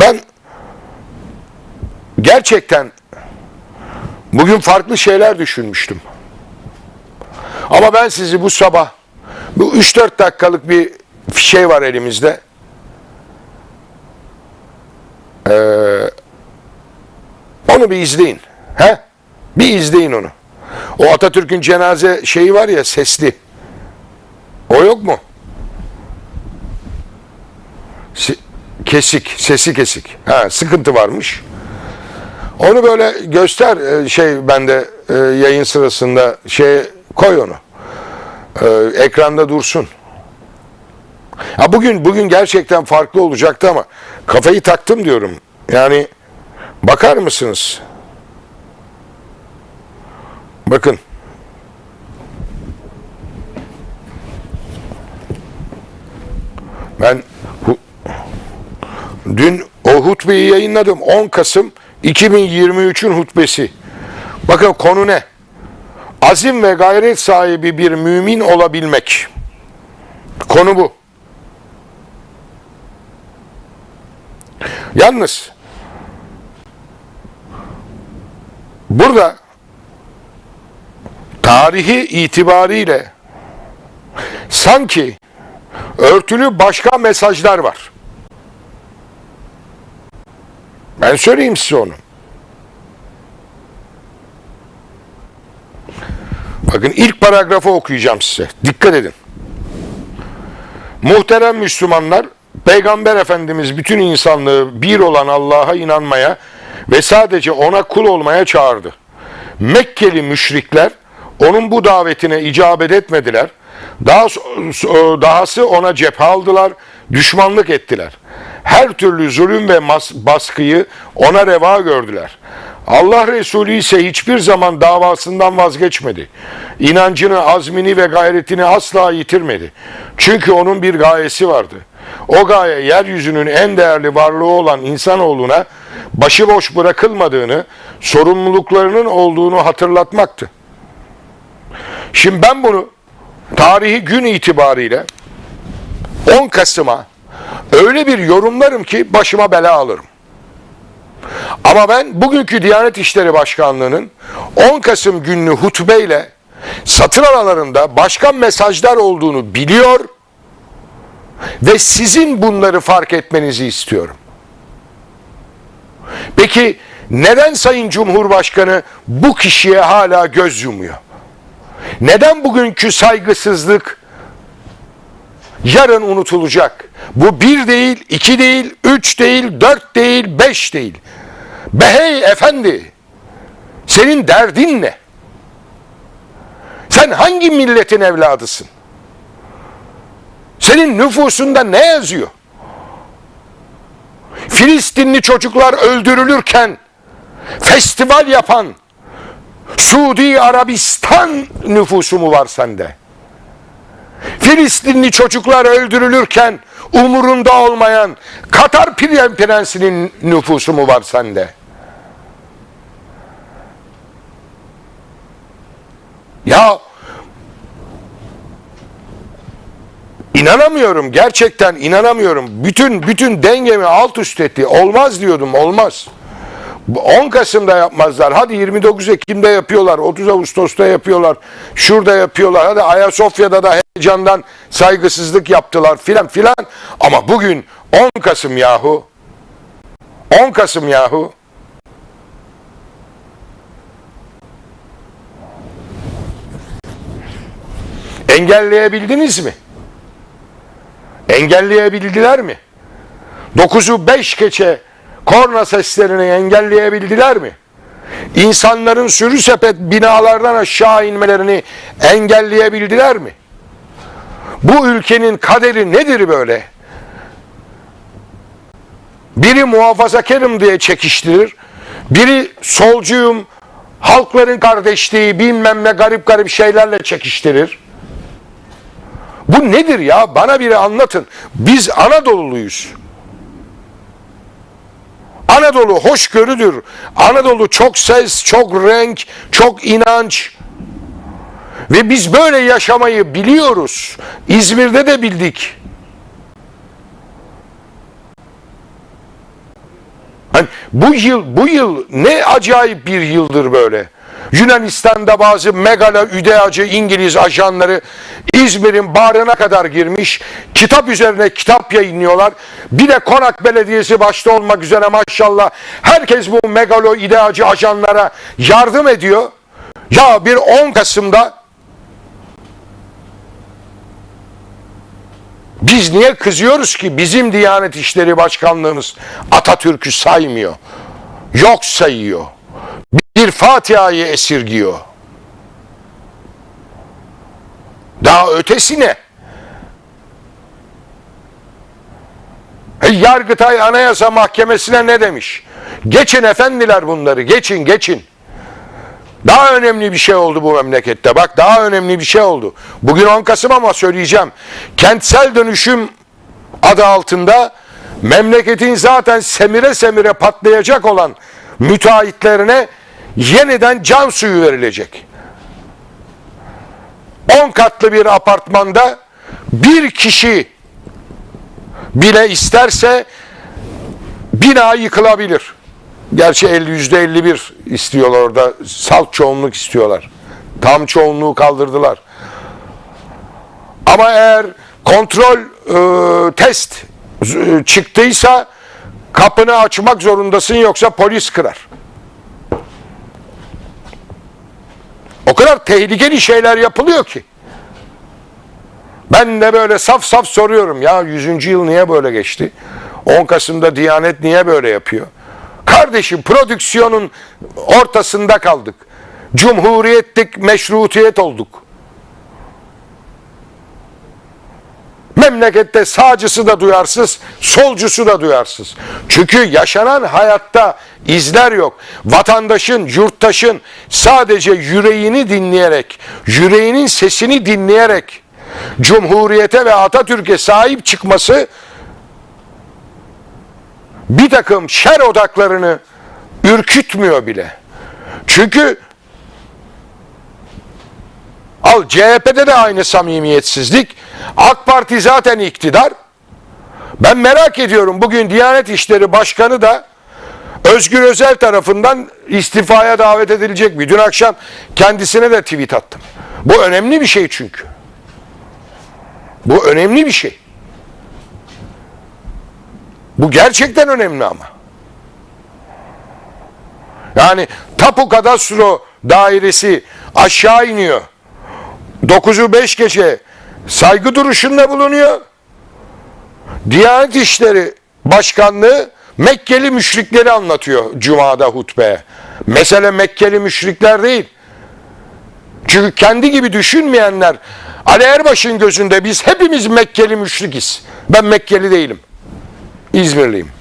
Ben gerçekten bugün farklı şeyler düşünmüştüm. Ama ben sizi bu sabah bu 3-4 dakikalık bir şey var elimizde. Ee, onu bir izleyin. He? Bir izleyin onu. O Atatürk'ün cenaze şeyi var ya sesli. O yok mu? Kesik, sesi kesik. Ha, sıkıntı varmış. Onu böyle göster e, şey bende e, yayın sırasında şey koy onu. E, ekranda dursun. Ha bugün bugün gerçekten farklı olacaktı ama kafayı taktım diyorum. Yani bakar mısınız? Bakın. Ben dün o hutbeyi yayınladım. 10 Kasım 2023'ün hutbesi. Bakın konu ne? Azim ve gayret sahibi bir mümin olabilmek. Konu bu. Yalnız burada tarihi itibariyle sanki örtülü başka mesajlar var. Ben söyleyeyim size onu. Bakın ilk paragrafı okuyacağım size. Dikkat edin. Muhterem Müslümanlar, Peygamber Efendimiz bütün insanlığı bir olan Allah'a inanmaya ve sadece ona kul olmaya çağırdı. Mekkeli müşrikler onun bu davetine icabet etmediler. Daha dahası ona cephe aldılar, düşmanlık ettiler. Her türlü zulüm ve baskıyı ona reva gördüler. Allah Resulü ise hiçbir zaman davasından vazgeçmedi. İnancını, azmini ve gayretini asla yitirmedi. Çünkü onun bir gayesi vardı. O gaye yeryüzünün en değerli varlığı olan insanoğluna başıboş bırakılmadığını, sorumluluklarının olduğunu hatırlatmaktı. Şimdi ben bunu tarihi gün itibariyle 10 Kasım'a öyle bir yorumlarım ki başıma bela alırım. Ama ben bugünkü Diyanet İşleri Başkanlığı'nın 10 Kasım günlü hutbeyle satır aralarında başka mesajlar olduğunu biliyor ve sizin bunları fark etmenizi istiyorum. Peki neden Sayın Cumhurbaşkanı bu kişiye hala göz yumuyor? Neden bugünkü saygısızlık yarın unutulacak? Bu bir değil, iki değil, üç değil, dört değil, beş değil. Be hey efendi, senin derdin ne? Sen hangi milletin evladısın? Senin nüfusunda ne yazıyor? Filistinli çocuklar öldürülürken festival yapan Suudi Arabistan nüfusu mu var sende? Filistinli çocuklar öldürülürken umurunda olmayan Katar Pren- prensinin nüfusu mu var sende? Ya inanamıyorum gerçekten inanamıyorum. Bütün bütün dengemi alt üst etti. Olmaz diyordum olmaz. 10 Kasım'da yapmazlar. Hadi 29 Ekim'de yapıyorlar. 30 Ağustos'ta yapıyorlar. Şurada yapıyorlar. Hadi Ayasofya'da da heyecandan saygısızlık yaptılar filan filan. Ama bugün 10 Kasım yahu. 10 Kasım yahu. Engelleyebildiniz mi? Engelleyebildiler mi? 9'u 5 geçe korna seslerini engelleyebildiler mi? İnsanların sürü sepet binalardan aşağı inmelerini engelleyebildiler mi? Bu ülkenin kaderi nedir böyle? Biri muhafazakarım diye çekiştirir, biri solcuyum, halkların kardeşliği bilmem ne garip garip şeylerle çekiştirir. Bu nedir ya? Bana biri anlatın. Biz Anadolu'luyuz. Anadolu hoşgörüdür. Anadolu çok ses, çok renk, çok inanç. Ve biz böyle yaşamayı biliyoruz. İzmir'de de bildik. Hani bu yıl bu yıl ne acayip bir yıldır böyle. Yunanistan'da bazı megalo üdeacı İngiliz ajanları İzmir'in bağrına kadar girmiş. Kitap üzerine kitap yayınlıyorlar. Bir de Konak Belediyesi başta olmak üzere maşallah herkes bu megalo ideacı ajanlara yardım ediyor. Ya bir 10 Kasım'da Biz niye kızıyoruz ki bizim Diyanet İşleri Başkanlığımız Atatürk'ü saymıyor. Yok sayıyor. Bir Fatiha'yı esirgiyor. Daha ötesi ne? E, Yargıtay Anayasa Mahkemesi'ne ne demiş? Geçin efendiler bunları, geçin geçin. Daha önemli bir şey oldu bu memlekette. Bak daha önemli bir şey oldu. Bugün 10 Kasım ama söyleyeceğim. Kentsel dönüşüm adı altında memleketin zaten semire semire patlayacak olan müteahhitlerine yeniden can suyu verilecek. 10 katlı bir apartmanda bir kişi bile isterse bina yıkılabilir. Gerçi 50 yüzde 51 istiyorlar orada. Salt çoğunluk istiyorlar. Tam çoğunluğu kaldırdılar. Ama eğer kontrol e, test e, çıktıysa kapını açmak zorundasın yoksa polis kırar. O kadar tehlikeli şeyler yapılıyor ki. Ben de böyle saf saf soruyorum ya 100. yıl niye böyle geçti? 10 Kasım'da Diyanet niye böyle yapıyor? Kardeşim prodüksiyonun ortasında kaldık. Cumhuriyetlik meşrutiyet olduk. Memlekette sağcısı da duyarsız, solcusu da duyarsız. Çünkü yaşanan hayatta izler yok. Vatandaşın, yurttaşın sadece yüreğini dinleyerek, yüreğinin sesini dinleyerek Cumhuriyete ve Atatürk'e sahip çıkması bir takım şer odaklarını ürkütmüyor bile. Çünkü al CHP'de de aynı samimiyetsizlik. AK Parti zaten iktidar. Ben merak ediyorum bugün Diyanet İşleri Başkanı da Özgür Özel tarafından istifaya davet edilecek mi? Dün akşam kendisine de tweet attım. Bu önemli bir şey çünkü. Bu önemli bir şey. Bu gerçekten önemli ama. Yani tapu kadastro dairesi aşağı iniyor. 9'u 5 gece saygı duruşunda bulunuyor. Diyanet İşleri Başkanlığı Mekkeli müşrikleri anlatıyor Cuma'da hutbeye. Mesele Mekkeli müşrikler değil. Çünkü kendi gibi düşünmeyenler Ali Erbaş'ın gözünde biz hepimiz Mekkeli müşrikiz. Ben Mekkeli değilim. İzmirliyim.